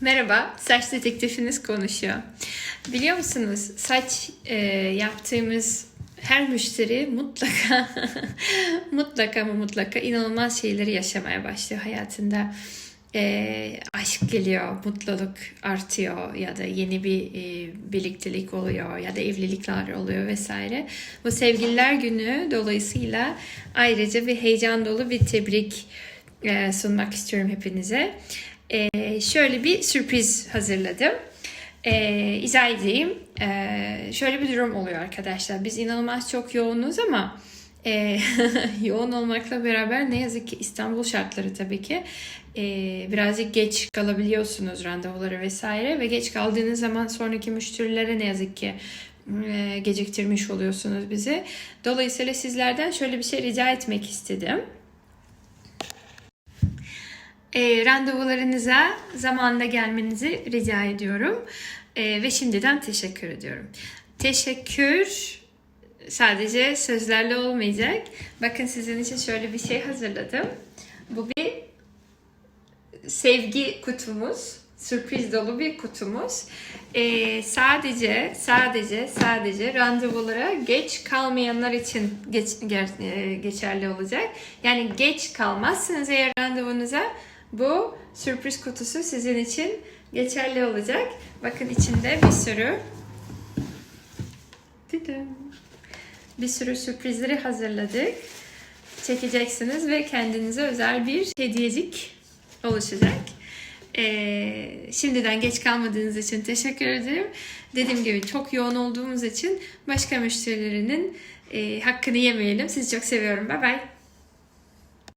Merhaba, saç detektifiniz konuşuyor. Biliyor musunuz saç e, yaptığımız her müşteri mutlaka mutlaka ama mutlaka inanılmaz şeyleri yaşamaya başlıyor hayatında. E, aşk geliyor, mutluluk artıyor ya da yeni bir e, birliktelik oluyor ya da evlilikler oluyor vesaire. Bu sevgililer günü dolayısıyla ayrıca bir heyecan dolu bir tebrik e, sunmak istiyorum hepinize. Ee, şöyle bir sürpriz hazırladım. Ee, izah edeyim. Ee, şöyle bir durum oluyor arkadaşlar. Biz inanılmaz çok yoğunuz ama e, yoğun olmakla beraber ne yazık ki İstanbul şartları tabii ki e, birazcık geç kalabiliyorsunuz randevuları vesaire ve geç kaldığınız zaman sonraki müşterilere ne yazık ki e, geciktirmiş oluyorsunuz bizi. Dolayısıyla sizlerden şöyle bir şey rica etmek istedim e, randevularınıza zamanında gelmenizi rica ediyorum. E, ve şimdiden teşekkür ediyorum. Teşekkür sadece sözlerle olmayacak. Bakın sizin için şöyle bir şey hazırladım. Bu bir sevgi kutumuz. Sürpriz dolu bir kutumuz. E, sadece sadece sadece randevulara geç kalmayanlar için geç, e, geçerli olacak. Yani geç kalmazsınız eğer randevunuza bu sürpriz kutusu sizin için geçerli olacak. Bakın içinde bir sürü bir sürü sürprizleri hazırladık. Çekeceksiniz ve kendinize özel bir hediyecik oluşacak. Ee, şimdiden geç kalmadığınız için teşekkür ederim. Dediğim gibi çok yoğun olduğumuz için başka müşterilerinin e, hakkını yemeyelim. Sizi çok seviyorum. Bye bye.